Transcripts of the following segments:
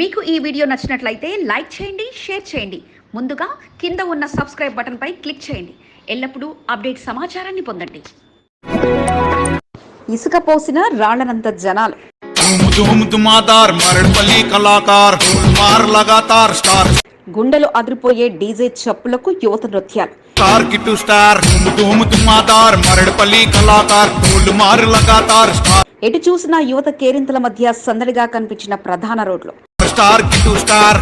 మీకు ఈ వీడియో నచ్చినట్లయితే లైక్ చేయండి షేర్ చేయండి. ముందుగా కింద ఉన్న సబ్స్క్రైబ్ బటన్పై క్లిక్ చేయండి. ఎల్లప్పుడూ అప్డేట్ సమాచారాన్ని పొందండి. ఇసుక పోసిన రాళ్ళనంత జనాలు. గుండెలు అదిరిపోయే డీజే చప్పులకు యువత నృత్యాలు. స్టార్ స్టార్ కళాకార్ లగాతార్ ఎటు చూసిన యువత కేరింతల మధ్య సందడిగా కనిపించిన ప్రధాన రోడ్లు. స్టార్ కిటూ స్టార్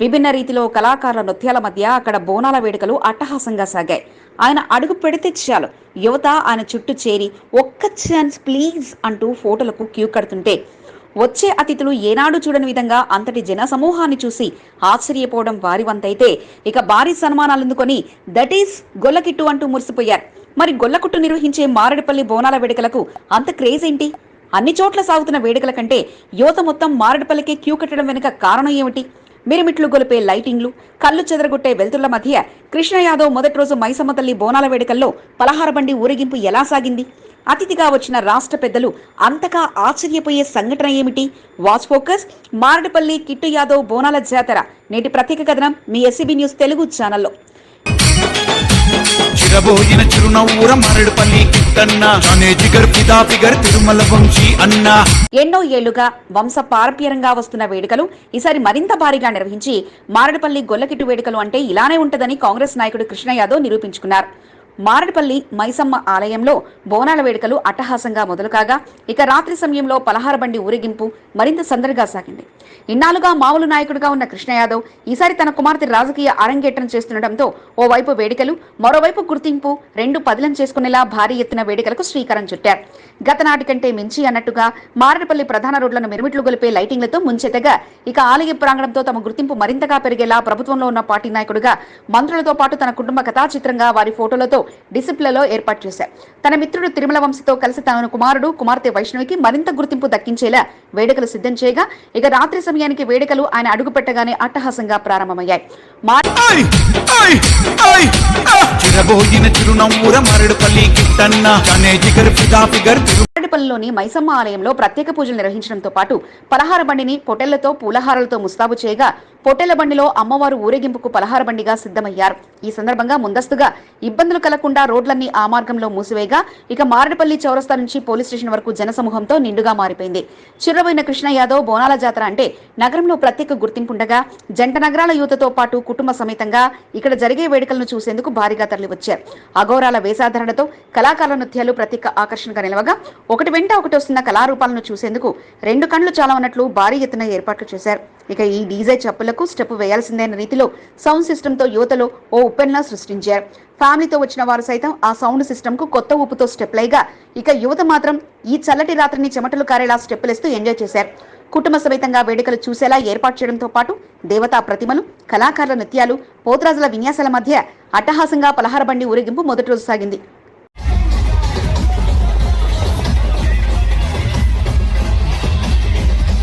విభిన్న రీతిలో కళాకారుల నృత్యాల మధ్య అక్కడ బోనాల వేడుకలు అట్టహాసంగా సాగాయి. ఆయన అడుగు పెడితే చాలు. యువత ఆయన చుట్టూ చేరి ఒక్క ఛాన్స్ ప్లీజ్ అంటూ ఫోటోలకు క్యూ కడుతుంటే వచ్చే అతిథులు ఏనాడు చూడని విధంగా అంతటి జన సమూహాన్ని చూసి ఆశ్చర్యపోవడం వారి వంతైతే. ఇక భారీ సన్మానాలు అందుకొని దట్ ఈస్ గొల్లకిట్టు అంటూ మురిసిపోయారు. మరి గొల్లకుట్టు నిర్వహించే మారడిపల్లి బోనాల వేడుకలకు అంత క్రేజ్ ఏంటి? అన్ని చోట్ల సాగుతున్న వేడుకల కంటే యువత మొత్తం మారడిపల్లికే క్యూ కట్టడం వెనుక కారణం ఏమిటి? మిరుమిట్లు గొలిపే లైటింగ్లు కళ్ళు చెదరగొట్టే వెలుతుళ్ళ మధ్య కృష్ణ యాదవ్ మొదటి రోజు మైసమ్మ తల్లి బోనాల వేడుకల్లో పలహార బండి ఊరేగింపు ఎలా సాగింది? అతిథిగా వచ్చిన రాష్ట్ర పెద్దలు అంతగా ఆశ్చర్యపోయే సంఘటన ఏమిటి? వాచ్ ఫోకస్ మారడిపల్లి కిట్టు యాదవ్ బోనాల జాతర నేటి ప్రత్యేక కథనం మీ ఎస్సీబీ న్యూస్ తెలుగు ఛానల్లో. చిరబోయిన చిరునవ్వుర మరడుపల్లి కిట్టన్న. అనే జిగర్ పిదా ఫిగర్ తిరుమల వంశీ అన్న. ఎన్నో ఏళ్ళుగా వంశ పారపీరంగా వస్తున్న వేడుకలు ఈసారి మరింత భారీగా నిర్వహించి మారడిపల్లి గొల్లకిట్టు వేడుకలు అంటే ఇలానే ఉంటదని కాంగ్రెస్ నాయకుడు కృష్ణ యాదవ్ నిరూపించుకున్నారు. మారడిపల్లి మైసమ్మ ఆలయంలో బోనాల వేడుకలు అట్టహాసంగా మొదలు కాగా ఇక రాత్రి సమయంలో పలహార బండి ఊరేగింపు మరింత సందడిగా సాగింది. ఇన్నాళ్ళుగా మామూలు నాయకుడిగా ఉన్న కృష్ణ యాదవ్ ఈసారి తన కుమార్తె రాజకీయ అరంగేట్రం చేస్తుండటంతో ఓవైపు వేడుకలు మరోవైపు గుర్తింపు రెండు పదిలం చేసుకునేలా భారీ ఎత్తున వేడుకలకు శ్రీకారం చుట్టారు. గత నాటి కంటే మించి అన్నట్టుగా మారడిపల్లి ప్రధాన రోడ్లను మిరుమిట్లు గొలిపే లైటింగ్లతో ముంచెతగా ఇక ఆలయ ప్రాంగణంతో తమ గుర్తింపు మరింతగా పెరిగేలా ప్రభుత్వంలో ఉన్న పార్టీ నాయకుడిగా మంత్రులతో పాటు తన కుటుంబ కథా చిత్రంగా వారి ఫోటోలతో డిసిప్లలో ఏర్పాటు చేశారు. తన మిత్రుడు తిరుమల వంశీతో కలిసి తన కుమారుడు కుమార్తె వైష్ణవికి మరింత గుర్తింపు దక్కించేలా వేడుకలు సిద్ధం చేయగా ఇక రాత్రి సమయానికి వేడుకలు ఆయన అడుగు పెట్టగానే అట్టహాసంగా ప్రారంభమయ్యాయి. మారేడుపల్లిలోని మైసమ్మ ఆలయంలో ప్రత్యేక పూజలు నిర్వహించడంతో పాటు పలహార బండిని పొటెళ్ళతో పూలహారాలతో ముస్తాబు చేయగా పొటెళ్ళ బండిలో అమ్మవారు ఊరేగింపుకు పలహార బండిగా సిద్ధమయ్యారు. ఈ సందర్భంగా ముందస్తుగా ఇబ్బందులు కలగకుండా రోడ్లన్నీ ఆ మార్గంలో మూసివేయగా ఇక మారేడుపల్లి చౌరస్తా నుంచి పోలీస్ స్టేషన్ వరకు జనసమూహంతో నిండుగా మారిపోయింది. చిర్రబోయిన కృష్ణ యాదవ్ బోనాల జాతర అంటే నగరంలో ప్రత్యేక గుర్తింపుండగా జంట నగరాల యువతతో పాటు కుటుంబ సమేతంగా ఇక్కడ జరిగే వేడుకలను చూసేందుకు భారీగా తరలివచ్చారు. అఘోరాల వేషాధారణతో కళాకారుల నృత్యాలు ప్రత్యేక ఆకర్షణగా నిలవగా ఒకటి వెంట ఒకటి వస్తున్న కళారూపాలను చూసేందుకు రెండు కండ్లు చాలా ఉన్నట్లు భారీ ఎత్తున ఏర్పాట్లు చేశారు. ఇక ఈ డీజే చెప్పులకు స్టెప్ వేయాల్సిందైన రీతిలో సౌండ్ సిస్టంతో యువతలో ఓ ఉప్పెన్లా సృష్టించారు. ఫ్యామిలీతో వచ్చిన వారు సైతం ఆ సౌండ్ సిస్టంకు కు కొత్త ఊపుతో స్టెప్లైగా ఇక యువత మాత్రం ఈ చల్లటి రాత్రిని చెమటలు కారేలా స్టెప్పులేస్తూ ఎంజాయ్ చేశారు. కుటుంబ సమేతంగా వేడుకలు చూసేలా ఏర్పాటు చేయడంతో పాటు దేవతా ప్రతిమలు కళాకారుల నృత్యాలు పోతరాజుల విన్యాసాల మధ్య అట్టహాసంగా పలహార బండి ఊరేగింపు మొదటి రోజు సాగింది.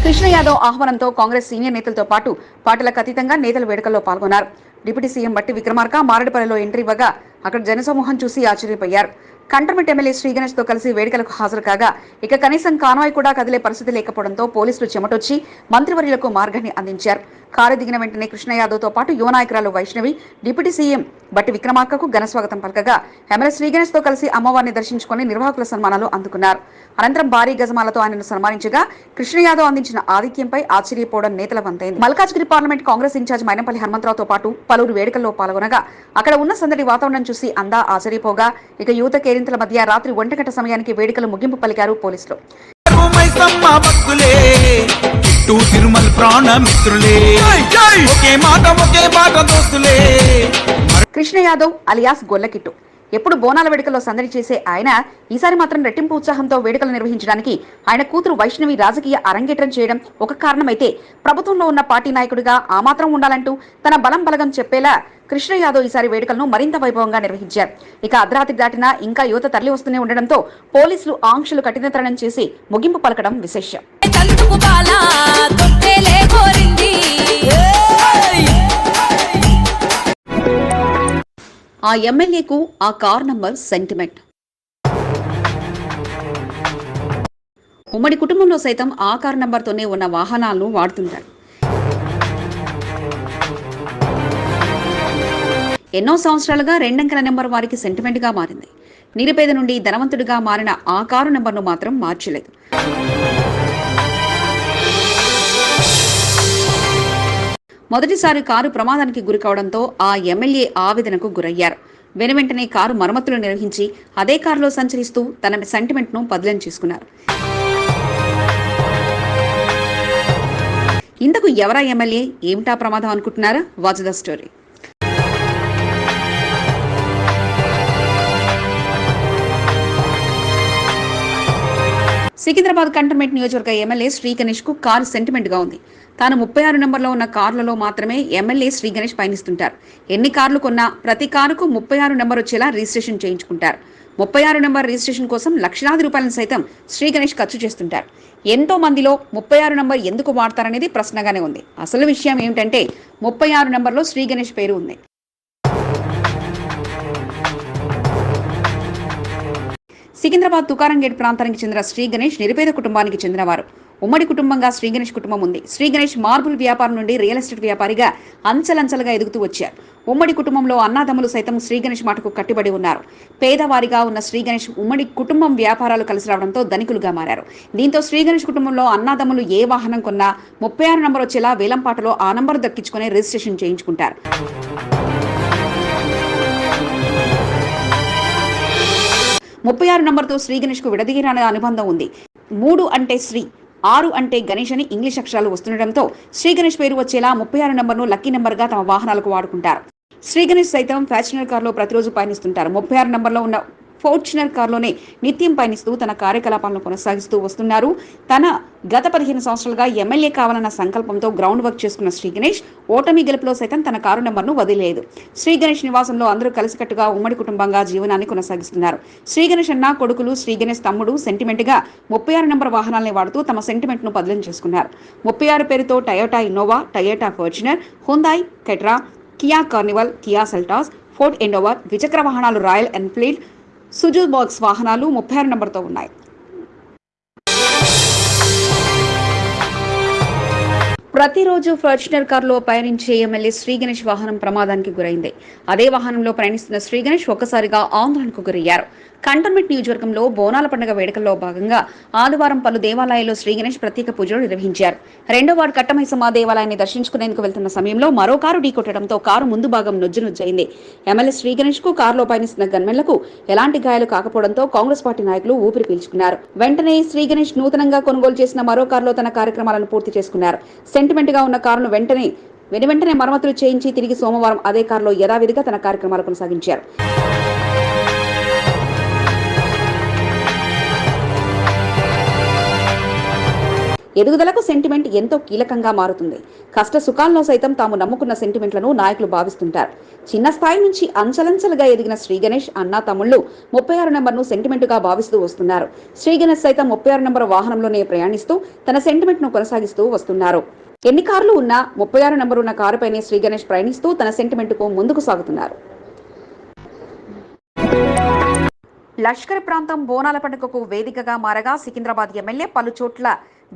కృష్ణ యాదవ్ ఆహ్వానంతో కాంగ్రెస్ సీనియర్ నేతలతో పాటు పార్టీలకు అతీతంగా నేతల వేడుకల్లో పాల్గొన్నారు. డిప్యూటీ సీఎం బట్టి విక్రమార్క మారడిపల్లిలో ఎంట్రీ ఇవ్వగా అక్కడ జనసమూహం చూసి ఆశ్చర్యపోయారు. కంటర్మెంట్ ఎమ్మెల్యే శ్రీగణేష్తో కలిసి వేడుకలకు హాజరు కాగా ఇక కనీసం కాన్వాయ్ కూడా కదిలే పరిస్థితి లేకపోవడంతో పోలీసులు చెమటొచ్చి మంత్రివర్యులకు మార్గాన్ని అందించారు. కారు దిగిన వెంటనే కృష్ణ యాదవ్తో పాటు యువ నాయకురాలు వైష్ణవి డిప్యూటీ సీఎం బట్టి విక్రమార్కకు ఘన స్వాగతం పలకగా ఎమ్మెల్యే శ్రీగణేష్తో కలిసి అమ్మవారిని దర్శించుకుని నిర్వాహకుల సన్మానాలు అందుకున్నారు. అనంతరం భారీ గజమాలతో ఆయనను సన్మానించగా కృష్ణ యాదవ్ అందించిన ఆధిక్యంపై ఆశ్చర్యపోవడం నేతల వంతైంది. మల్కాజ్గిరి పార్లమెంట్ కాంగ్రెస్ ఇన్ఛార్జ్ మైనంపల్లి హనుమంతరావుతో పాటు పలువురు వేడుకల్లో పాల్గొనగా అక్కడ ఉన్న సందడి వాతావరణం చూసి అందా ఆశ్చర్యపోగా ఇక యువతకే కేరింతల మధ్య రాత్రి ఒంటిగంట సమయానికి వేడుకలు ముగింపు పలికారు పోలీసులు. తిరుమల ప్రాణ మిత్రులే ఒకే మాట ఒకే మాట దోస్తులే. కృష్ణ యాదవ్ అలియాస్ గొల్లకిట్టు. ఎప్పుడు బోనాల వేడుకల్లో సందడి చేసే ఆయన ఈసారి మాత్రం రెట్టింపు ఉత్సాహంతో వేడుకలు నిర్వహించడానికి ఆయన కూతురు వైష్ణవి రాజకీయ అరంగేట్రం చేయడం ఒక కారణమైతే ప్రభుత్వంలో ఉన్న పార్టీ నాయకుడిగా ఆ మాత్రం ఉండాలంటూ తన బలం బలగం చెప్పేలా కృష్ణ యాదవ్ ఈసారి వేడుకలను మరింత వైభవంగా నిర్వహించారు. ఇక అర్ధరాత్రి దాటినా ఇంకా యువత తరలి వస్తూనే ఉండడంతో పోలీసులు ఆంక్షలు కఠినతరం చేసి ముగింపు పలకడం విశేషం. ఆ ఎమ్మెల్యేకు ఆ కార్ నంబర్ సెంటిమెంట్. ఉమ్మడి కుటుంబంలో సైతం ఆ కారు నంబర్తోనే ఉన్న వాహనాలను వాడుతుంటారు. ఎన్నో సంవత్సరాలుగా రెండంకెల నెంబర్ వారికి సెంటిమెంట్గా మారింది. నిరుపేద నుండి ధనవంతుడిగా మారిన ఆ కారు నెంబర్ను మాత్రం మార్చలేదు. మొదటిసారి కారు ప్రమాదానికి గురి కావడంతో ఆ ఎమ్మెల్యే ఆవేదనకు గురయ్యారు. వెనువెంటనే కారు మరమ్మతులు నిర్వహించి అదే కారులో సంచరిస్తూ తన సెంటిమెంట్ను బదిలం చేసుకున్నారు. ఇంతకు ఎవరా ఎమ్మెల్యే? ఏమిటా ప్రమాదం అనుకుంటున్నారా? Watch the story. Secunderabad cantonment నియోజకవర్గ ఎమ్మెల్యే శ్రీ గణేష్కు కారు సెంటిమెంట్గా ఉంది. తాను ముప్పై ఆరు నెంబర్లో ఉన్న కార్లలో మాత్రమే ఎమ్మెల్యే శ్రీ గణేష్ పయనిస్తుంటారు. ఎన్ని కార్లు కొన్నా ప్రతి కారుకు ముప్పై ఆరు నెంబర్ వచ్చేలా రిజిస్ట్రేషన్ చేయించుకుంటారు. ముప్పై ఆరు నెంబర్ రిజిస్ట్రేషన్ కోసం లక్షలాది రూపాయలను సైతం శ్రీ గణేష్ ఖర్చు చేస్తుంటారు. ఎంతో మందిలో ముప్పై ఆరు నెంబర్ ఎందుకు వాడతారనేది ప్రశ్నగానే ఉంది. అసలు విషయం ఏమిటంటే ముప్పై ఆరు నెంబర్లో శ్రీ గణేష్ పేరు ఉంది. సికింద్రాబాద్ తుకారం గేట్ ప్రాంతానికి చెందిన శ్రీ గణేష్ నిరుపేద కుటుంబానికి చెందినవారు. ఉమ్మడి కుటుంబంగా శ్రీ గణేష్ కుటుంబం ఉంది. శ్రీ గణేష్ మార్బుల్ వ్యాపారం నుండి రియల్ ఎస్టేట్ వ్యాపారిగా అంచలంచలుగా ఎదుగుతూ వచ్చారు. ఉమ్మడి కుటుంబంలో అన్నాదమ్ములు సైతం శ్రీ గణేష్ మాటకు కట్టుబడి ఉన్నారు. పేదవారిగా ఉన్న శ్రీ గణేష్ ఉమ్మడి కుటుంబం వ్యాపారాలు కలిసి రావడంతో ధనికులుగా మారారు. దీంతో శ్రీ గణేష్ కుటుంబంలో అన్నాదమ్ములు ఏ వాహనం కొన్నా ముప్పై ఆరు నంబర్ వచ్చేలా వేలంపాటలో ఆ నంబర్ దక్కించుకుని రిజిస్ట్రేషన్ చేయించుకుంటారు. ముప్పై ఆరు నంబర్తో శ్రీ గణేష్కు విడదీయరాని అనుబంధం ఉంది. మూడు అంటే శ్రీ ఆరు అంటే గణేష్ అని ఇంగ్లీష్ అక్షరాలు వస్తుండటంతో శ్రీ గణేష్ పేరు వచ్చేలా ముప్పై ఆరు నంబర్ను లక్కీ నెంబర్గా తమ వాహనాలకు వాడుకుంటారు. శ్రీ గణేష్ సైతం ఫ్యాషనల్ కారులో ప్రతిరోజు పయనిస్తుంటారు. ముప్పై ఆరు నంబర్లో ఉన్న ఫార్చునర్ కారులోనే నిత్యం పయనిస్తూ తన కార్యకలాపాలను కొనసాగిస్తూ వస్తున్నారు. తన గత పదిహేను సంవత్సరాలుగా ఎమ్మెల్యే కావాలన్న సంకల్పంతో గ్రౌండ్ వర్క్ చేసుకున్న శ్రీ గణేష్ ఓటమి గెలుపులో సైతం తన కారు నెంబర్ను వదిలేదు. శ్రీ గణేష్ నివాసంలో అందరూ కలిసికట్టుగా ఉమ్మడి కుటుంబంగా జీవనాన్ని కొనసాగిస్తున్నారు. శ్రీ గణేష్ అన్న కొడుకులు శ్రీ గణేష్ తమ్ముడు సెంటిమెంట్గా ముప్పై ఆరు నెంబర్ వాహనాల్ని వాడుతూ తమ సెంటిమెంట్ను బదిలీ చేసుకున్నారు. ముప్పై ఆరు పేరుతో Toyota Innova Toyota Fortuner Hyundai కెట్రా Kia Carnival Kia Seltos Ford Endeavour ద్విచక్ర వాహనాలు రాయల్ ఎన్ఫీల్డ్ సుజు బాక్స్ వాహనాలు ముప్పై ఆరు నంబర్తో ఉన్నాయి. ప్రతిరోజు ఫార్చునర్ కారులో పయనించే ఎమ్మెల్యే శ్రీ గణేష్ వాహనం ప్రమాదానికి గురైంది. అదే వాహనంలో ప్రయాణిస్తున్న శ్రీ గణేష్ ఒక్కసారిగా ఆందోళనకు గురయ్యారు. కంటోన్మెంట్ నియోజకవర్గంలో బోనాల పండుగ వేడుకల్లో భాగంగా ఆదివారం పలు దేవాలయాల్లో శ్రీ గణేష్ ప్రత్యేక పూజలు నిర్వహించారు. రెండో వార్డు కట్టమైసమ్మ దేవాలయాన్ని దర్శించుకునేందుకు వెళ్తున్న సమయంలో మరో కారు ఢీకొట్టడంతో కారు ముందు భాగం నుజ్జు నుజ్జైంది ఎమ్మెల్యే శ్రీ గణేష్కు కారులో పయనిస్తున్న గన్మెన్లకు ఎలాంటి గాయాలు కాకపోవడంతో కాంగ్రెస్ పార్టీ నాయకులు ఊపిరి పీల్చుకున్నారు. వెంటనే శ్రీ గణేష్ నూతనంగా కొనుగోలు చేసిన మరో కారులో తన కార్యక్రమాలను పూర్తి చేసుకున్నారు. సెంటిమెంట్గా ఉన్న కారును వెంటనే వెను వెంటనే మరమ్మతులు చేయించి తిరిగి సోమవారం అదే కారులో యథావిధిగా తన కార్యక్రమాలు కొనసాగించారు. ఎదుగుదలకు సెంటిమెంట్ ఎంతో కీలకంగా మారుతుంది. కష్ట సుఖాల్లో సైతం తాము నమ్ముకున్న సెంటిమెంట్లను నాయకులు భావిస్తుంటారు. చిన్న స్థాయి నుంచి అంచలంచలుగా ఎదిగిన శ్రీ గణేష్ అన్నా తమ్ముళ్ళు ముప్పై ఆరు నెంబర్ను సెంటిమెంట్గా భావిస్తూ వస్తున్నారు. శ్రీ గణేష్ సైతం ముప్పై ఆరు నెంబర్ వాహనంలోనే ప్రయాణిస్తూ తన సెంటిమెంట్ను కొనసాగిస్తూ వస్తున్నారు. ఎన్ని కార్లు ఉన్నా ముప్పై ఆరు నెంబర్ ఉన్న కారుపైనే శ్రీ గణేష్ ప్రయాణిస్తూ తన సెంటిమెంట్కు ముందుకు సాగుతున్నారు. లష్కర్ ప్రాంతం బోనాల పండుగకు వేదికగా మారగా సికింద్రాబాద్ ఎమ్మెల్యే పలు చోట్ల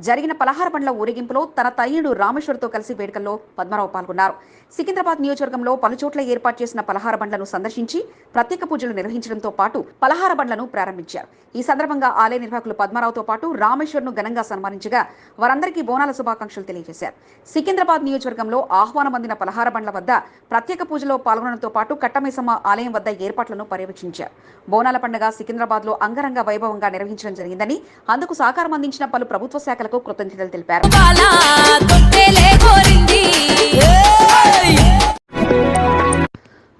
జరిగిన పలహార బండ్ల ఊరేగింపులో తన తయ్యుడు రామేశ్వర్తో కలిసి వేడుకల్లో పద్మరావు పాల్గొన్నారు. సికింద్రాబాద్ నియోజకవర్గంలో పలు చోట్ల ఏర్పాటు చేసిన పలహార బండ్లను సందర్శించి ప్రత్యేక పూజలు నిర్వహించడంతో పాటు పలహార బండ్లను ప్రారంభించారు. ఈ సందర్భంగా ఆలయ నిర్వాహకులు పద్మరావుతో పాటు రామేశ్వర్ను ఘనంగా సన్మానించగా వారందరికీ బోనాల శుభాకాంక్షలు తెలియజేశారు. సికింద్రాబాద్ నియోజకవర్గంలో ఆహ్వానం అందిన పలహార బండ్ల వద్ద ప్రత్యేక పూజలో పాల్గొనడంతో పాటు కట్టమేసమ్మ ఆలయం వద్ద ఏర్పాట్లను పర్యవేక్షించారు. బోనాల పండుగ సికింద్రాబాద్లో అంగరంగ వైభవంగా నిర్వహించడం జరిగిందని అందుకు సహకారం అందించిన పలు ప్రభుత్వ శాఖలకు కృతజ్ఞతలు తెలిపారు.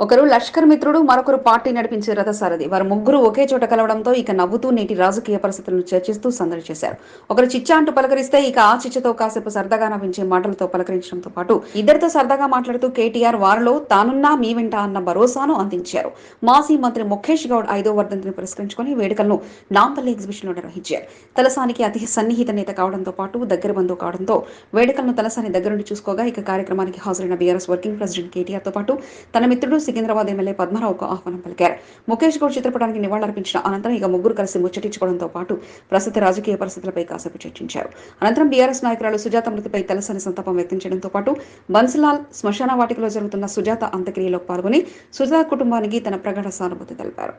ఒకరు లష్కర్ మిత్రుడు మరొకరు పార్టీ నడిపించే రథసారథి. వారు ముగ్గురు ఒకే చోట కలవడంతో ఇక నవ్వుతూ నేటి రాజకీయ పరిస్థితులను చర్చిస్తూ సందడి చేశారు. ఒకరు చిచ్చా అంటూ పలకరిస్తే ఇక ఆ చిచ్చతో కాసేపు సరదాగా నవ్వించే మాటలతో పలకరించడంతో పాటు ఇద్దరితో సరదాగా మాట్లాడుతూ కేటీఆర్ వారిలో తానున్నా మీ వెంట అన్న భరోసాను అందించారు. మాజీ మంత్రి ముఖేష్ గౌడ్ ఐదో వర్ధంతిని పురస్కరించుకుని వేడుకలను నాంపల్లి ఎగ్జిబిషన్లో నిర్వహించారు. తలసానికి అతి సన్నిహిత నేత కావడంతో పాటు దగ్గర బంధువు కావడంతో వేడుకలను తలసాని దగ్గరుండి చూసుకోగా ఇక కార్యక్రమానికి హాజరైన బీఆర్ఎస్ వర్కింగ్ ప్రెసిడెంట్ కేటీఆర్తో పాటు తన మిత్రుడు సికింద్రాబాద్ ఎమ్మెల్యే పద్మారావుకు ఆహ్వానం పలికారు. ముఖేష్ గౌడ్ చిత్రపటానికి నివాళులర్పించిన అనంతరం ఇక ముగ్గురు కలిసి ముచ్చటించుకోవడంతో పాటు ప్రస్తుత రాజకీయ పరిస్థితులపై కాసేపు చర్చించారు. అనంతరం బీఆర్ఎస్ నాయకురాలు సుజాత మృతిపై తలసని సంతాపం వ్యక్తం చేయడంతో పాటు బన్సిలాల్ శ్మశాన వాటికలో జరుగుతున్న సుజాత అంత్యక్రియలో పాల్గొని సుజాత కుటుంబానికి తన ప్రగాఢ సానుభూతి తెలిపారు.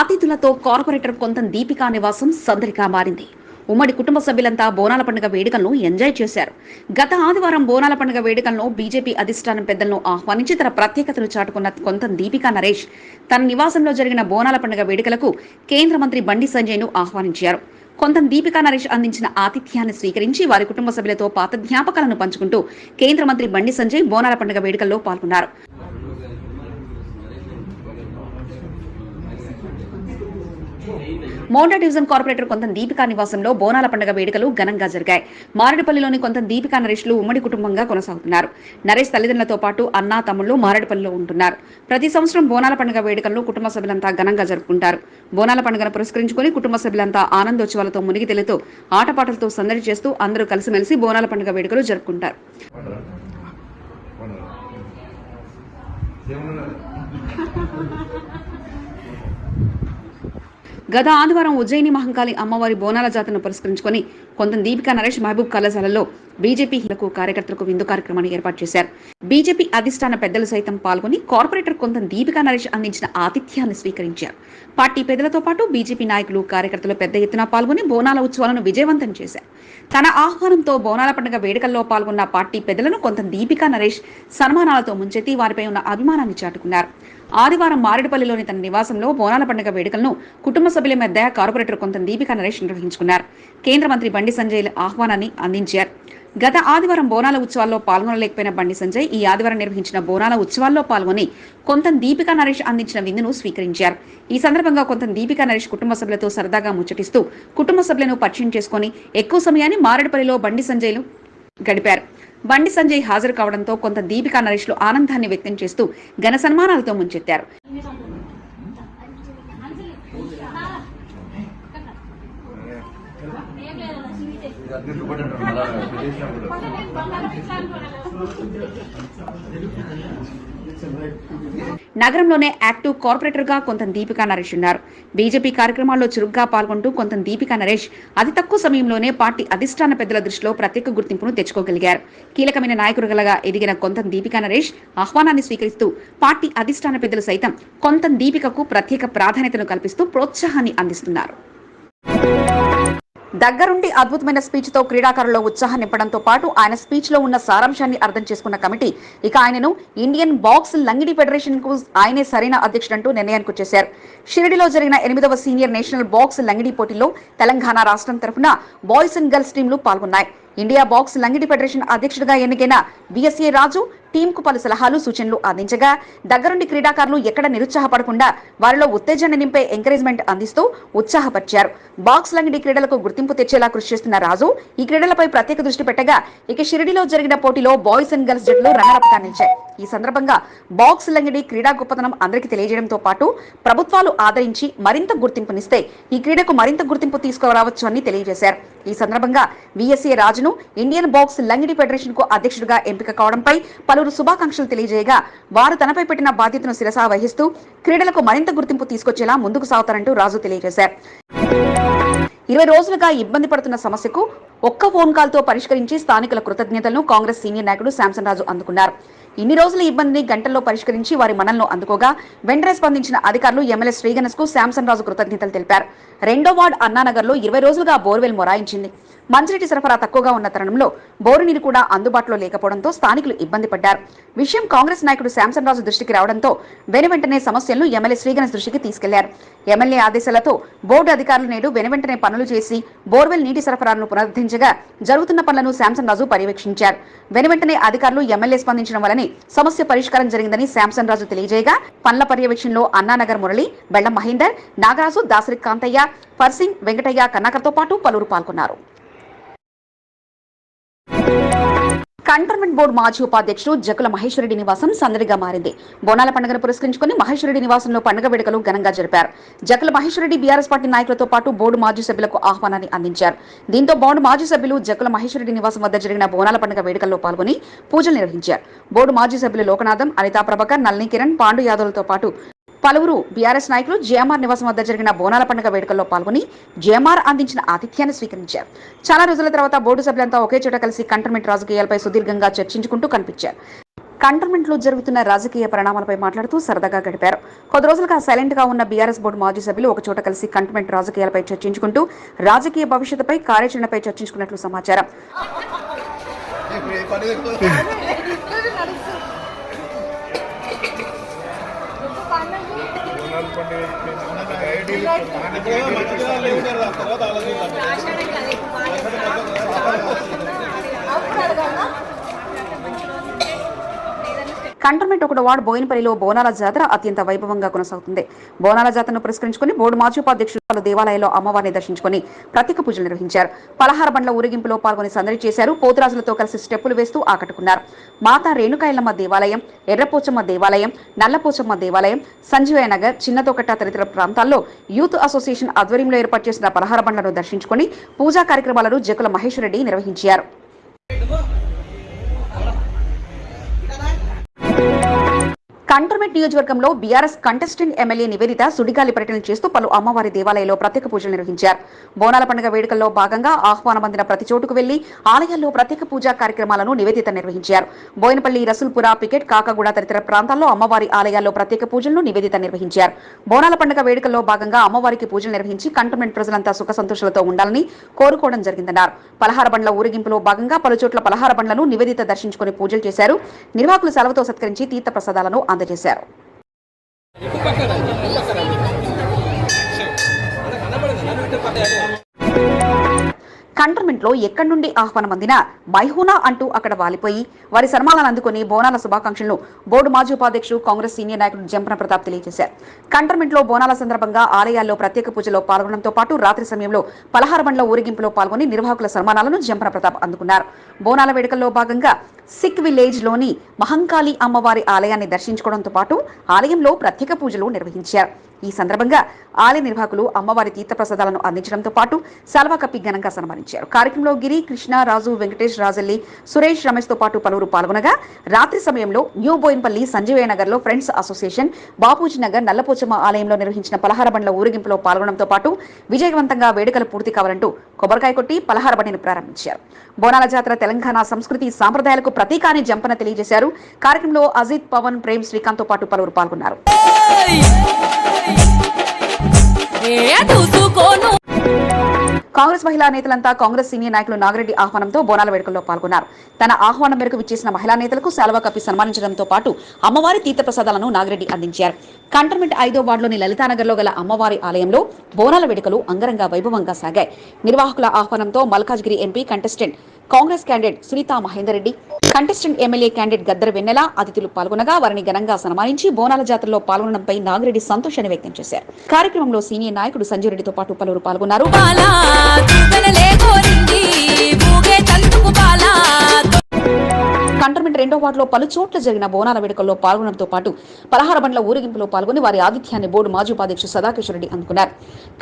అతిథులతో కార్పొరేటర్ కొంత దీపికా నివాసం సందడిగా మారింది. ఉమ్మడి కుటుంబ సభ్యులంతా బోనాల పండుగ వేడుకలను ఎంజాయ్ చేశారు. గత ఆదివారం బోనాల పండుగ వేడుకలను బీజేపీ అధిష్టానం పెద్దలను ఆహ్వానించి తన ప్రత్యేకతను చాటుకున్న కొంత దీపికా నరేష్ తన నివాసంలో జరిగిన బోనాల పండుగ వేడుకలకు కేంద్ర మంత్రి బండి సంజయ్ను ఆహ్వానించారు. కొంత దీపికా నరేష్ అందించిన ఆతిథ్యాన్ని స్వీకరించి వారి కుటుంబ సభ్యులతో పాత జ్ఞాపకాలను పంచుకుంటూ కేంద్ర మంత్రి బండి సంజయ్ బోనాల పండుగ వేడుకల్లో పాల్గొన్నారు. మోండా డివిజన్ కార్పొరేటర్ కొంత దీపికా నివాసంలో బోనాల పండుగ వేడుకలు ఘనంగా జరిగాయి. మారేడుపల్లిలోని కొంత దీపికా నరేష్లు ఉమ్మడి కుటుంబంగా కొనసాగుతున్నారు. నరేష్ తల్లిదండ్రులతో పాటు అన్నా తమ్ముళ్ళు మారేడుపల్లిలో ఉంటున్నారు. ప్రతి సంవత్సరం బోనాల పండుగ వేడుకలను కుటుంబ సభ్యులంతా ఘనంగా జరుపుకుంటారు. బోనాల పండుగను పురస్కరించుకుని కుటుంబ సభ్యులంతా ఆనందోత్సవాలతో మునిగి తెలుతూ ఆటపాటలతో సందడి చేస్తూ అందరూ కలిసిమెలిసి బోనాల పండుగ వేడుకలు జరుపుకుంటారు. గత ఆదివారం ఉజ్జయిని మహంకాళి అమ్మవారి బోనాల జాతరను పురస్కరించుకొని కొంత దీపికా నరేష్ మహబూబ్ కళాశాలలో బీజేపీ హిందుకు కార్యకర్తలకు విందు కార్యక్రమాన్ని ఏర్పాటు చేశారు. బీజేపీ అధిష్టాన పెద్దలు సైతం పాల్గొని కార్పొరేటర్ కొంత దీపికా నరేష్ అందించిన ఆతిథ్యాన్ని స్వీకరించారు. పార్టీ పెద్దలతో పాటు బీజేపీ నాయకులు కార్యకర్తలు పెద్ద ఎత్తున పాల్గొని బోనాల ఉత్సవాలను విజయవంతం చేశారు. తన ఆహ్వానంతో బోనాల పండుగ వేడుకల్లో పాల్గొన్న పార్టీ పెద్దలను కొంత దీపికా నరేష్ సన్మానాలతో ముంచెత్తి వారిపై ఉన్న అభిమానాన్ని చాటుకున్నారు. ఆదివారం మారేడుపల్లిలోని తన నివాసంలో బోనాల పండుగ వేడుకలను కుటుంబ సభ్యుల మధ్య కార్పొరేటర్ కొంత దీపికా నరేష్ నిర్వహించుకున్నారు. కేంద్ర మంత్రి బండి సంజయ్ ఆహ్వానాన్ని అందించారు. గత ఆదివారం బోనాల ఉత్సవాల్లో పాల్గొనలేకపోయిన బండి సంజయ్ ఈ ఆదివారం నిర్వహించిన బోనాల ఉత్సవాల్లో పాల్గొని కొంత దీపికా నరేష్ అందించిన విందును స్వీకరించారు. ఈ సందర్భంగా కొంత దీపికా నరేష్ కుటుంబ సభ్యులతో సరదాగా ముచ్చటిస్తూ కుటుంబ సభ్యులను పరిచయం చేసుకుని ఎక్కువ సమయాన్ని మారేడుపల్లిలో బండి సంజయ్లు గడిపారు. బండి సంజయ్ హాజరు కావడంతో కొంత దీపికా నరేష్లు ఆనందాన్ని వ్యక్తం చేస్తూ ఘన సన్మానాలతో ముంచెత్తారు. నగరంలోనే యాక్టివ్ కార్పొరేటర్గా కొంత దీపికా నరేష్ ఉన్నారు. బీజేపీ కార్యక్రమాల్లో చురుగ్గా పాల్గొంటూ కొంత దీపికా నరేష్ అతి తక్కువ సమయంలోనే పార్టీ అధిష్టాన పెద్దల దృష్టిలో ప్రత్యేక గుర్తింపును తెచ్చుకోగలిగారు. కీలకమైన నాయకులుగా ఎదిగిన కొంత దీపికా నరేష్ ఆహ్వానాన్ని స్వీకరిస్తూ పార్టీ అధిష్టాన పెద్దలు సైతం కొంత దీపికకు ప్రత్యేక ప్రాధాన్యతను కల్పిస్తూ ప్రోత్సాహాన్ని అందిస్తున్నారు. దగ్గరుండి అద్భుతమైన స్పీచ్తో క్రీడాకారుల్లో ఉత్సాహం నింపడంతో పాటు ఆయన స్పీచ్లో ఉన్న సారాంశాన్ని అర్థం చేసుకున్న కమిటీ ఇక ఆయనను ఇండియన్ బాక్స్ లంగిడి ఫెడరేషన్కు ఆయనే సరైన అధ్యక్షుడంటూ నిర్ణయానికి వచ్చేశారు. షిరిడిలో జరిగిన ఎనిమిదవ సీనియర్ నేషనల్ బాక్స్ లంగిడి పోటీలో తెలంగాణ రాష్ట్రం తరఫున బాయ్స్ అండ్ గర్ల్స్ టీంలు పాల్గొన్నాయి. ఇండియా బాక్స్ లంగిడి ఫెడరేషన్ అధ్యక్షుడిగా ఎన్నికైన బిఎస్ఏ రాజు టీంకు పలు సలహాలు సూచనలు అందించగా దగ్గరుండి క్రీడాకారులు ఎక్కడ నిరుత్సాహపడకుండా వారిలో ఉత్తేజాన్ని నింపే ఎంకరేజ్మెంట్ అందిస్తూ ఉత్సాహపరిచారు. బాక్స్ లంగిడి క్రీడలకు గుర్తింపు తెచ్చేలా కృషి చేస్తున్న రాజు ఈ క్రీడలపై ప్రత్యేక దృష్టి పెట్టగా ఇక షిరిడిలో జరిగిన పోటీలో బాయ్స్ అండ్ గర్ల్స్ జట్లు రన్నరప్గా నిలిచాయి ఈ సందర్భంగా బాక్స్ లంగిడి క్రీడా గొప్పతనం అందరికీ తెలియజేయడంతో పాటు ప్రభుత్వాలు ఆదరించి మరింత గుర్తింపునిస్తే ఈ క్రీడకు మరింత గుర్తింపు తీసుకురావచ్చు అని తెలియజేశారు. ఈ సందర్భంగా విఎస్ఏ రాజును ఇండియన్ బాక్స్ లంగిడి ఫెడరేషన్కు అధ్యక్షుడిగా ఎంపిక కావడంపై పలువురు శుభాకాంక్షలు తెలియజేయగా వారు తనపై పెట్టిన బాధ్యతను శిరసా వహిస్తూ క్రీడలకు మరింత గుర్తింపు తీసుకొచ్చేలా ముందుకు సాగుతారంటూ రాజు తెలియజేశారు. ఇరవై రోజులుగా ఇబ్బంది పడుతున్న సమస్యకు ఒక్క ఫోన్ కాల్తో పరిష్కరించి స్థానికుల కృతజ్ఞతలను కాంగ్రెస్ సీనియర్ నాయకుడు శాంసన్ రాజు అందుకున్నారు. ఇన్ని రోజుల ఇబ్బందిని గంటల్లో పరిష్కరించి వారి మనల్ని అందుకోగా వెంటనే స్పందించిన అధికారులు ఎమ్మెల్యే శ్రీగణేష్కు శాంసన్ రాజు కృతజ్ఞతలు తెలిపారు. రెండో వార్డు అన్నానగర్లో ఇరవై రోజులుగా బోర్వెల్ మొరాయించింది. మంచినీటి సరఫరా తక్కువగా ఉన్న తరుణంలో బోరు నీరు కూడా అందుబాటులో లేకపోవడంతో స్థానికులు ఇబ్బంది పడ్డారు. విషయం కాంగ్రెస్ నాయకుడు శాంసన్ రాజు దృష్టికి రావడంతో వెనువెంటనే సమస్యలను ఎమ్మెల్యే శ్రీగణేష్ దృష్టికి తీసుకెళ్ళారు. ఎమ్మెల్యే ఆదేశాలతో బోర్డు అధికారులు నేడు వెనువెంటనే పనులు చేసి బోర్వెల్ నీటి సరఫరాను పునరుద్ధరించగా జరుగుతున్న పనులను శాంసన్ రాజు పర్యవేక్షించారు. వెనువెంటనే అధికారులు ఎమ్మెల్యే స్పందించడం వలనే సమస్య పరిష్కారం జరిగిందని శాంసన్ రాజు తెలియజేయగా పనుల పర్యవేక్షణలో అన్నానగర్ మురళి బెళ్ళం మహేందర్ నాగరాజు దాసరి కాంతయ్య ఫర్సింగ్ వెంకటయ్య కన్నాకర్తో పాటు పలువురు పాల్గొన్నారు. కంటోన్మెంట్ బోర్డు మాజీ ఉపాధ్యక్షుడు జకుల మహేశ్వరరెడ్డి నివాసం సందడిగా మారింది. బోనాల పండుగను పురస్కరించుకుని మహేశ్వరరెడ్డి నివాసంలో పండుగ వేడుకలు ఘనంగా జరిపారు. జకుల మహేశ్వరరెడ్డి బీఆర్ఎస్ పార్టీ నాయకులతో పాటు బోర్డు మాజీ సభ్యులకు ఆహ్వానాన్ని అందించారు. దీంతో బోర్డు మాజీ సభ్యులు జకుల మహేశ్వరరెడ్డి నివాసం వద్ద జరిగిన బోనాల పండుగ వేడుకల్లో పాల్గొని పూజలు నిర్వహించారు. బోర్డు మాజీ సభ్యులు లోకనాథం అనితా ప్రభాకర్ నల్ని కిరణ్ పాండు యాదవ్లతో పాటు పలువురు బీఆర్ఎస్ నాయకులు జేఎంఆర్ నివాసం వద్ద జరిగిన బోనాల పండుగ వేడుకల్లో పాల్గొని జేఎంఆర్ అందించిన ఆతిథ్యాన్ని స్వీకరించారు. చాలా రోజుల తర్వాత బోర్డు సభ్యులంతా ఒకే చోట కలిసి కంటర్మెంట్ రాజకీయాలపై సుదీర్ఘంగా చర్చించుకుంటూ కనిపించారు. కంటర్మెంట్లో జరుగుతున్న రాజకీయ పరిణామాలపై మాట్లాడుతూ సరదాగా గడిపారు. కొద్ది రోజులుగా సైలెంట్గా ఉన్న బీఆర్ఎస్ బోర్డు మాజీ సభ్యులు ఒకచోట కలిసి కంటర్మెంట్ రాజకీయాలపై చర్చించుకుంటూ రాజకీయ భవిష్యత్తుపై కార్యాచరణపై చర్చించుకున్నట్లు సమాచారం. పండుగ కంటోన్మెంట్ ఒకటి వార్డు బోయినపల్లిలో బోనాల జాతర అత్యంత వైభవంగా కొనసాగుతుంది. బోనాల జాతరను పురస్కరించుకుని బోర్డు మాజీ ఉపాధ్యక్షులు దేవాలయంలో అమ్మవారిని దర్శించుకుని ప్రత్యేక పూజలు నిర్వహించారు. పలహార బండ్ల ఊరేగింపులో పాల్గొని సందడి చేశారు. పోతురాజులతో కలిసి స్టెప్పులు వేస్తూ ఆకట్టుకున్నారు. మాతా రేణుకాయలమ్మ దేవాలయం ఎర్రపోచమ్మ దేవాలయం నల్లపోచమ్మ దేవాలయం సంజీవయ్య నగర్ చిన్నతోకట్ట తదితర ప్రాంతాల్లో యూత్ అసోసియేషన్ ఆధ్వర్యంలో ఏర్పాటు చేసిన పలహార బండ్లను దర్శించుకుని పూజా కార్యక్రమాలను జకుల మహేశ్వరరెడ్డి నిర్వహించారు. కంటోన్మెంట్ నియోజకవర్గంలో బీఆర్ఎస్ కంటెస్టెంట్ ఎమ్మెల్యే నివేదిత సుడిగాలి పర్యటన చేస్తూ పలు అమ్మవారి దేవాలయాల్లో ప్రత్యేక పూజలు నిర్వహించారు. బోనాల పండుగ వేడుకల్లో భాగంగా ఆహ్వానం అందిన ప్రతి చోటుకు వెళ్ళి ఆలయాల్లో ప్రత్యేక పూజా కార్యక్రమాలను నివేదిత నిర్వహించారు. బోయినపల్లి రసూల్పుర పికెట్ కాకగూడ తదితర ప్రాంతాల్లో అమ్మవారి ఆలయాల్లో ప్రత్యేక పూజలను నివేదిత నిర్వహించారు. బోనాల పండుగ వేడుకల్లో భాగంగా అమ్మవారికి పూజలు నిర్వహించి కంటోన్మెంట్ ప్రజలంతా సుఖ సంతోషాలతో ఉండాలని కోరుకోవడం జరిగిందన్నారు. పలహార బండ్ల ఊరేగింపులో భాగంగా పలు చోట్ల పలహార బండ్లను నివేదిత దర్శించుకుని పూజలు చేశారు. నిర్వాహకులు సెలవుతో సత్కరించి తీర్థ ప్రసాదాలను అందజేశారు. కంటోన్మెంట్లో ఎక్కడి నుండి ఆహ్వానం అందినా మైహూనా అంటూ అక్కడ వాలిపోయి వారి సన్మానాలు అందుకుని బోనాల శుభాకాంక్షలను బోర్డు మాజీ ఉపాధ్యక్షుడు కాంగ్రెస్ సీనియర్ నాయకుడు జంపన ప్రతాప్ తెలియజేశారు. కంటర్మెంట్లో బోనాల సందర్భంగా ఆలయాల్లో ప్రత్యేక పూజలో పాల్గొనడంతో పాటు రాత్రి సమయంలో పలహార బండ్ల ఊరేగింపులో పాల్గొని నిర్వాహకుల సన్మానాలను జంపన ప్రతాప్ అందుకున్నారు. బోనాల వేడుకల్లో భాగంగా సిక్ విలేజ్లోని మహంకాళి అమ్మవారి ఆలయాన్ని దర్శించుకోవడంతో పాటు ఆలయంలో ప్రత్యేక పూజలు నిర్వహించారు. ఈ సందర్భంగా ఆలయ నిర్వాహకులు అమ్మవారి తీర్థప్రసాదాలను అందించడంతో పాటు సల్వా కప్పి ఘనంగా సన్మానించారు. కార్యక్రమంలో గిరి కృష్ణ రాజు వెంకటేష్ రాజల్లి సురేష్ రమేష్తో పాటు పలువురు పాల్గొనగా రాత్రి సమయంలో న్యూ బోయిన్పల్లి సంజీవయ్య నగర్లో ఫ్రెండ్స్ అసోసియేషన్ బాపూజీ నగర్ నల్లపోచమ్మ ఆలయంలో నిర్వహించిన పలహార బండ్ల ఊరేగింపులో పాల్గొనడంతో పాటు విజయవంతంగా వేడుకలు పూర్తి కావాలంటూ కొబ్బరికాయ కొట్టి పలహార బండిని ప్రారంభించారు. బోనాల జాతర తెలంగాణ సంస్కృతి సాంప్రదాయాలకు ప్రతీకాన్ని జంపన తెలియజేశారు. కార్యక్రమంలో అజిత్ పవన్ ప్రేమ్ శ్రీకాంత్తో పాటు పలువురు పాల్గొన్నారు. కాంగ్రెస్ మహిళా నేతలంతా కాంగ్రెస్ సీనియర్ నాయకులు నాగిరెడ్డి ఆహ్వానంతో బోనాల వేడుకల్లో పాల్గొన్నారు. తన ఆహ్వానం మేరకు విచ్చేసిన మహిళా నేతలకు శాలువా కప్పి సన్మానించడంతో పాటు అమ్మవారి తీర్థప్రసాదాలను నాగిరెడ్డి అందించారు. కంటోన్మెంట్ ఐదో వార్డులోని లలితానగర్లో గల అమ్మవారి ఆలయంలో బోనాల వేడుకలు అంగరంగ వైభవంగా సాగాయి. నిర్వాహకుల ఆహ్వానంతో Malkajgiri MP contestant Congress candidate Sunitha Mahender Reddy contestant MLA candidate Gaddar Vennela అతిథులు పాల్గొనగా వారిని ఘనంగా సన్మానించి బోనాల జాతరలో పాల్గొనడంపై నాగిరెడ్డి సంతోషాన్ని వ్యక్తం చేశారు. కార్యక్రమంలో సీనియర్ నాయకుడు సంజయ్ రెడ్డితో పాటు పలువురు పాల్గొన్నారు. కంటోన్మెంట్ రెండో వార్డులో పలు చోట్ల జరిగిన బోనాల వేడుకల్లో పాల్గొనడంతో పాటు పలహార బండ్ల ఊరేగింపులో పాల్గొని వారి ఆతిథ్యాన్ని బోర్డు మాజీ ఉపాధ్యక్షుడు సదాకేశ్వర రెడ్డి అందుకున్నారు.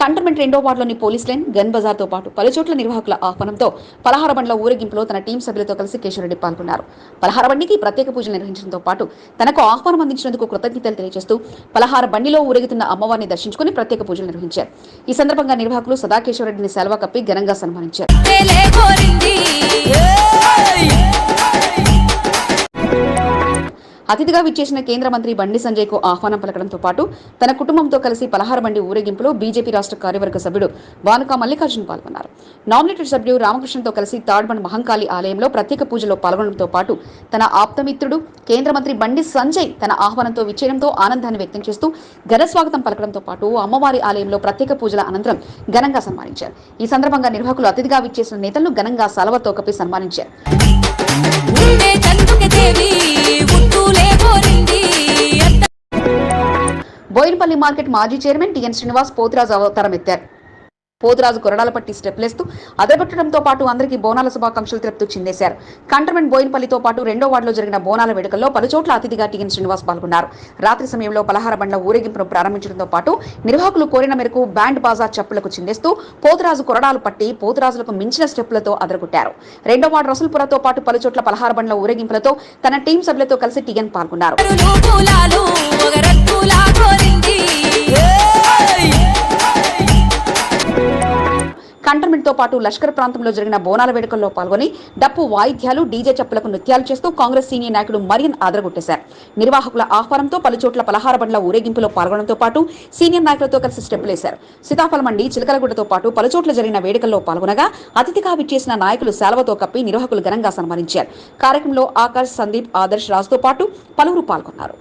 కంటోన్మెంట్ రెండో వార్డులోని పోలీస్ లైన్ గన్ బజార్తో పాటు పలు చోట్ల నిర్వాహకుల ఆహ్వానంతో పలహార బండ్ల ఊరేగింపులో తన టీం సభ్యులతో కలిసి కేశవరెడ్డి పాల్గొన్నారు. పలహార బండికి ప్రత్యేక పూజలు నిర్వహించడంతో పాటు తనకు ఆహ్వానం అందించినందుకు కృతజ్ఞతలు తెలియజేస్తూ పలహార బండిలో ఊరేగుతున్న అమ్మవారిని దర్శించుకుని ప్రత్యేక పూజలు నిర్వహించారు. ఈ సందర్భంగా నిర్వాహకులు సదాకేశ్వరరెడ్డిని సెలవు కప్పి ఘనంగా సన్మానించారు. అతిథిగా విచ్చేసిన కేంద్ర మంత్రి బండి సంజయ్కు ఆహ్వానం పలకడంతో పాటు తన కుటుంబంతో కలిసి పలహార బండి ఊరేగింపులో బీజేపీ రాష్ట్ర కార్యవర్గ సభ్యుడు వానుకా మల్లికార్జున్ పాల్గొన్నారు. నామినేటెడ్ సభ్యుడు రామకృష్ణతో కలిసి తాడ్బండ్ మహంకాళి ఆలయంలో ప్రత్యేక పూజలో పాల్గొనడంతో పాటు తన ఆప్తమిత్రుడు కేంద్ర మంత్రి బండి సంజయ్ తన ఆహ్వానంతో విచ్చేయడంతో ఆనందాన్ని వ్యక్తం చేస్తూ ఘన స్వాగతం పలకడంతో పాటు అమ్మవారి ఆలయంలో ప్రత్యేక పూజల అనంతరం ఘనంగా సన్మానించారు. ఈ సందర్భంగా నిర్వాహకులు అతిథిగా విచ్చేసిన నేతలను ఘనంగా సలవతో కప్పి సన్మానించారు. బోయినపల్లి మార్కెట్ మాజీ చైర్మన్ టిఎన్ శ్రీనివాస్ పోతురాజు అవతారం ఎత్తారు పోతురాజు కొరడాల పట్టి స్టెప్లేస్తూ అదరగొట్టడంతో పాటు అందరికీ బోనాల శుభాకాంక్షలు తెలుపుతూ చిందేశారు. కంటర్మెంట్ బోయినపల్లితో పాటు రెండో వార్డులో జరిగిన బోనాల వేడుకల్లో పలుచోట్ల అతిథిగా టీఎన్ శ్రీనివాస్ పాల్గొన్నారు. రాత్రి సమయంలో పలహార బండ్ల ఊరేగింపును ప్రారంభించడంతో పాటు నిర్వాహకులు కోరిన మేరకు బ్యాండ్ బాజా చెప్పులకు చిందేస్తూ పోతురాజు కొరడాలు పట్టి పోతురాజులకు మించిన స్టెప్లతో అదరగొట్టారు. రెండో వార్డు రసుల్పురతో పాటు పలుచోట్ల పలహార బండ్ల ఊరేగింపులతో తన టీం సభ్యులతో కలిసి టీఎన్ పాల్గొన్నారు. కరులు తో పాటు లష్కర్ ప్రాంతంలో జరిగిన బోనాల వేడుకల్లో పాల్గొని డప్పు వాయిద్యాలు డీజే చెప్పులకు నృత్యాలు చేస్తూ కాంగ్రెస్ సీనియర్ నాయకుడు మరియన్ ఆదరగొట్టేశారు. నిర్వాహకుల ఆహ్వానంతో పలుచోట్ల పలహార బండ్ల ఊరేగింపులో పాల్గొనడంతో పాటు సీనియర్ నాయకులతో కలిసి స్టెప్పులేశారు. సీతాఫల మండి చిలకలగుడ్డతో పాటు పలుచోట్ల జరిగిన వేడుకల్లో పాల్గొనగా అతిథిగా విచ్చేసిన నాయకులు శాల్వతో కప్పి నిర్వాహకులు ఘనంగా సన్మానించారు. కార్యక్రమంలో ఆకాష్ సందీప్ ఆదర్శ్ రాజుతో పాటు పలువురు పాల్గొన్నారు.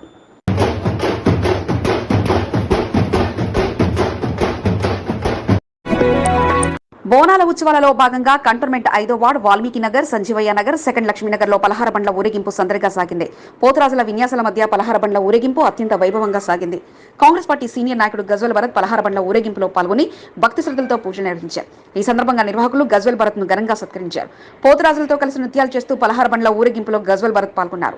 బోనాల ఉత్సవాలలో భాగంగా కంటోన్మెంట్ ఐదో వార్డు వాల్మీకి నగర్ సంజీవయ్య నగర్ సెకండ్ లక్ష్మీనగర్లో పలహార బండ్ల ఊరేగింపు సందడిగా సాగింది. పోతరాజుల విన్యాసాల మధ్య పలహార బండ్ల ఊరేగింపు అత్యంత వైభవంగా సాగింది. కాంగ్రెస్ పార్టీ సీనియర్ నాయకుడు గజ్వల్ భరత్ పలహార బండ్ల ఊరేగింపులో పాల్గొని భక్తి శ్రద్ధలతో పూజ నిర్వహించారు. ఈ సందర్భంగా నిర్వాహకులు గజ్వల్ భరత్ను ఘనంగా సత్కరించారు. పోతరాజులతో కలిసి నృత్యాలు చేస్తూ పలహార బండ్ల ఊరేగింపులో గజ్వల్ భరత్ పాల్గొన్నారు.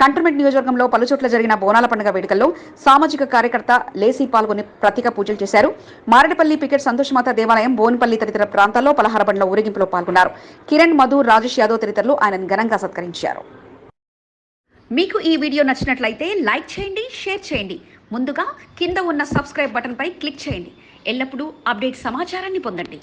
కంటోన్మెంట్ నియోజకవర్గంలో పలుచోట్ల జరిగిన బోనాల పండుగ వేడుకల్లో సామాజిక కార్యకర్త లేసి పాల్గొని ప్రత్యేక పూజలు చేశారు. మారేడుపల్లి పికెట్ సంతోషమాత దేవాలయం బోన్పల్లి తదితర ప్రాంతాల్లో పలహార పండ్ల ఊరేగింపులో పాల్గొన్నారు. కిరణ్ మధు రాజేష్ యాదవ్ తదితరులు ఆయనను ఘనంగా సత్కరించారు. మీకు ఈ వీడియో నచ్చినట్లయితే లైక్ చేయండి షేర్ చేయండి. ముందుగా కింద ఉన్న సబ్స్క్రైబ్ బటన్పై క్లిక్ చేయండి. ఎల్లప్పుడూ అప్డేట్ సమాచారాన్ని పొందండి.